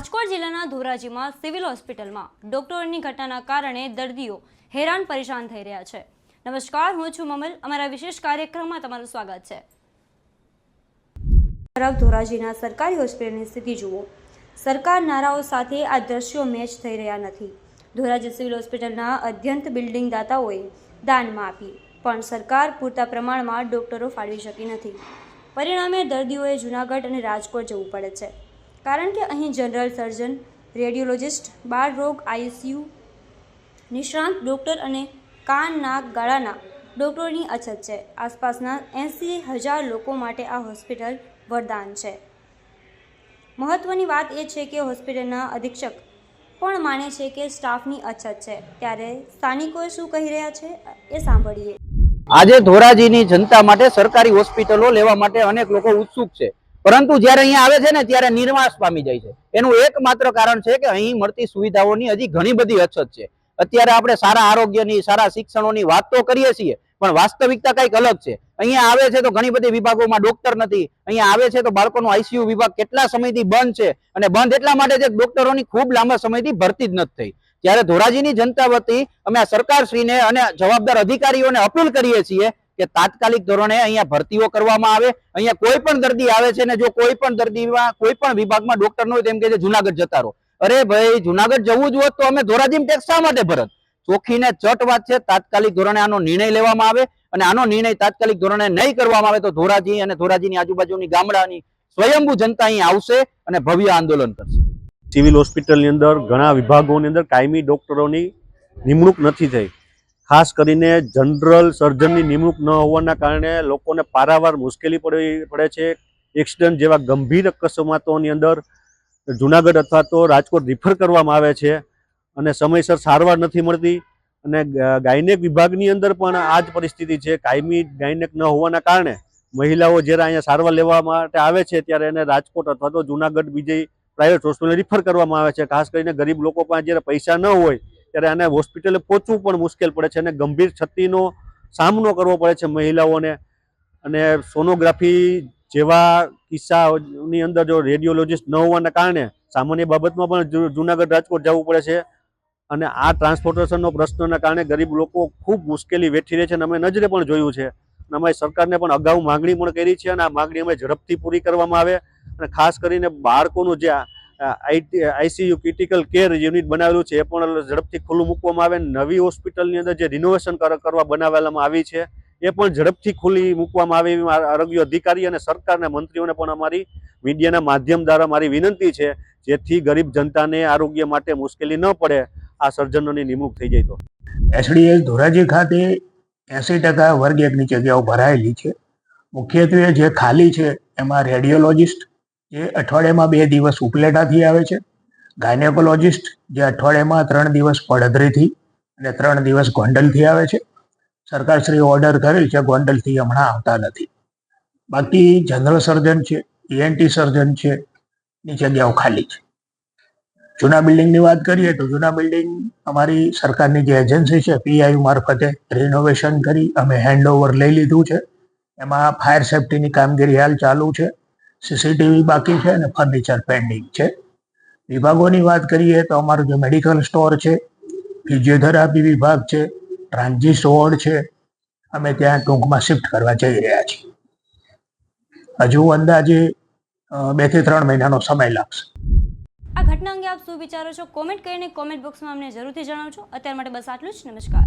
રાજકોટ જિલ્લાના ધોરાજીમાં સિવિલ હોસ્પિટલમાં ડોક્ટરોની ઘટનાના કારણે દર્દીઓ હેરાન પરેશાન થઈ રહ્યા છે. નમસ્કાર, હું છું મમલ. અમારા વિશેષ કાર્યક્રમમાં તમારું સ્વાગત છે. તરફ ધોરાજીના સરકારી હોસ્પિટલની સ્થિતિ જુઓ. સરકાર નારાઓ સાથે આ દ્રશ્યો મેચ થઈ રહ્યા નથી. ધોરાજી સિવિલ હોસ્પિટલના અધ્યંત બિલ્ડિંગ દાતાઓએ દાનમાં આપી, પણ સરકાર પૂરતા પ્રમાણમાં ડોક્ટરો ફાળવી શકી નથી. પરિણામે દર્દીઓએ જૂનાગઢ અને રાજકોટ જવું પડે છે. કારણ કે અહીં જનરલ સર્જન, રેડિયોલોજિસ્ટ, બાળ રોગ આઈસીયુ નિષ્ણાંત ડૉક્ટર અને કાન નાક ગાળાના ડૉક્ટરોની અછત છે. આસપાસના એંસી હજાર લોકો માટે આ હોસ્પિટલ વરદાન છે. મહત્ત્વની વાત એ છે કે હોસ્પિટલના અધિક્ષક પણ માને છે કે સ્ટાફની અછત છે. ત્યારે સ્થાનિકોએ શું કહી રહ્યા છે એ સાંભળીએ. આજે ધોરાજીની જનતા માટે સરકારી હોસ્પિટલો લેવા માટે અનેક લોકો ઉત્સુક છે. પરંતુ જ્યારે અહીંયા આવે છે ને, ત્યારે નિર્વાસ પામી જાય છે. એનું એકમાત્ર કારણ છે કે અહીં મળતી સુવિધાઓની હજી ઘણી બધી અછત છે. અત્યારે આપણે સારા આરોગ્યની, સારા શિક્ષણોની વાત તો કરીએ છીએ, પણ વાસ્તવિકતા કંઈક અલગ છે. અહીંયા આવે છે તો ઘણી બધી વિભાગોમાં ડોક્ટર નથી. અહીંયા આવે છે તો બાળકોનો આઈસીયુ વિભાગ કેટલા સમયથી બંધ છે? અને બંધ એટલા માટે છે ડોક્ટરોની ખૂબ લાંબા સમયથી ભરતી જ નથી થઈ. ત્યારે ધોરાજીની જનતા વતી અમે આ સરકારશ્રીને અને જવાબદાર અધિકારીઓને અપીલ કરીએ છીએ કે તાત્કાલિક ધોરણે અહીંયા ભરતીઓ કરવામાં આવે. અહીંયા કોઈ પણ દર્દી આવે છે ને જો કોઈ પણ દર્દીમાં, કોઈ પણ વિભાગમાં ડોક્ટર ન હોય તેમ કે જુનાગઢ જતા રહો. અરે ભાઈ, જુનાગઢ જવું જ હોત તો અમે ધોરાજીમ ટેક્સ શા માટે ભરત? ચોખ્ખી ને ચટ વાત છે, તાત્કાલિક ધોરણે આનો નિર્ણય લેવામાં આવે અને આનો નિર્ણય તાત્કાલિક ધોરણે નહીં કરવામાં આવે તો ધોરાજી અને ધોરાજીની આજુબાજુની ગામડાની સ્વયંભૂ જનતા અહીં આવશે અને ભવ્ય આંદોલન કરશે. સિવિલ હોસ્પિટલની અંદર ઘણા વિભાગોની અંદર કાયમી ડોક્ટરોની નિમણૂક નથી થઈ. ખાસ કરીને જનરલ સર્જનની નિમણૂક ન હોવાના કારણે લોકોને પારાવાર મુશ્કેલી પડવી પડે છે. એક્સિડન્ટ જેવા ગંભીર અકસ્માતોની અંદર જુનાગઢ અથવા તો રાજકોટ રિફર કરવામાં આવે છે અને સમયસર સારવાર નથી મળતી અને ગાયનેક વિભાગની અંદર પણ આ જ પરિસ્થિતિ છે. કાયમી ગાયનેક ન હોવાના કારણે મહિલાઓ જ્યારે અહીંયા સારવાર લેવા માટે આવે છે ત્યારે એને રાજકોટ અથવા તો જુનાગઢ બીજી પ્રાઇવેટ હોસ્પિટલ રિફર કરવામાં આવે છે. ખાસ કરીને ગરીબ લોકો પાસે જ્યારે પૈસા ન હોય ત્યારે આને હોસ્પિટલે પહોંચવું પણ મુશ્કેલ પડે છે અને ગંભીર ક્ષતિનો સામનો કરવો પડે છે મહિલાઓને. અને સોનોગ્રાફી જેવા કિસ્સાની અંદર જો રેડિયોલોજિસ્ટ ન હોવાના કારણે સામાન્ય બાબતમાં પણ જુનાગઢ રાજકોટ જવું પડે છે. અને આ ટ્રાન્સપોર્ટેશનનો પ્રશ્નના કારણે ગરીબ લોકો ખૂબ મુશ્કેલી વેઠી રહે છે અને અમે નજરે પણ જોયું છે. અને અમે સરકારને પણ અગાઉ માંગણી પણ કરી છે અને આ માગણી અમે ઝડપથી પૂરી કરવામાં આવે. અને ખાસ કરીને બાળકોનું જે આઈસીયુ ક્રિટિકલ કેર યુનિટ બનાવેલું છે, એ પણ ઝડપથી ખુલ્લું મૂકવામાં આવે. નવી હોસ્પિટલની અંદર જે રિનોવેશન કરવા બનાવેલામાં આવી છે, એ પણ ઝડપથી ખુલ્લી મૂકવામાં આવે એવી આરોગ્ય અધિકારી અને સરકારના, મંત્રીઓને પણ અમારી મીડિયાના માધ્યમ દ્વારા મારી વિનંતી છે, જેથી ગરીબ જનતાને આરોગ્ય માટે મુશ્કેલી ન પડે, આ સર્જનોની નિમણૂક થઈ જાય તો. એસડીએસ ધોરાજી ખાતે એંસી ટકા વર્ગ એકની જગ્યાઓ ભરાયેલી છે. મુખ્યત્વે જે ખાલી છે, એમાં રેડિયોલોજિસ્ટ જે અઠવાડિયામાં બે દિવસ ઉપલેટાથી આવે છે. ગાયનેકોલોજિસ્ટ જે અઠવાડિયામાં ત્રણ દિવસ પડધરીથી અને ત્રણ દિવસ ગોંડલથી આવે છે. સરકારશ્રી ઓર્ડર કરેલ છે, ગોંડલથી હમણાં આવતા નથી. બાકી જનરલ સર્જન છે ઈએનટી સર્જન છે, ની જગ્યાઓ ખાલી છે. જૂના બિલ્ડિંગની વાત કરીએ તો જૂના બિલ્ડિંગ અમારી સરકારની જે એજન્સી છે પીઆઈ મારફતે રિનોવેશન કરી અમે હેન્ડઓવર લઈ લીધું છે. એમાં ફાયર સેફટીની કામગીરી હાલ ચાલુ છે. સીસીટીવી બાકી છે અને ફર્નિચર પેન્ડિંગ છે. વિભાગોની વાત કરીએ તો અમારું જે મેડિકલ સ્ટોર છે ફિઝિયોથેરાપી વિભાગ છે ટ્રાન્ઝિટ વોર્ડ છે, અમે ત્યાં ટૂંકમાં શિફ્ટ કરવા જઈ રહ્યા છીએ. હજુ અંદાજે બેથી ત્રણ મહિનાનો સમય લાગશે. આ ઘટના અંગે આપ શું વિચારો છો? કોમેન્ટ કરીને કોમેન્ટ બોક્સમાં અમને જરૂરથી જણાવજો. અત્યાર માટે બસ આટલું જ. નમસ્કાર.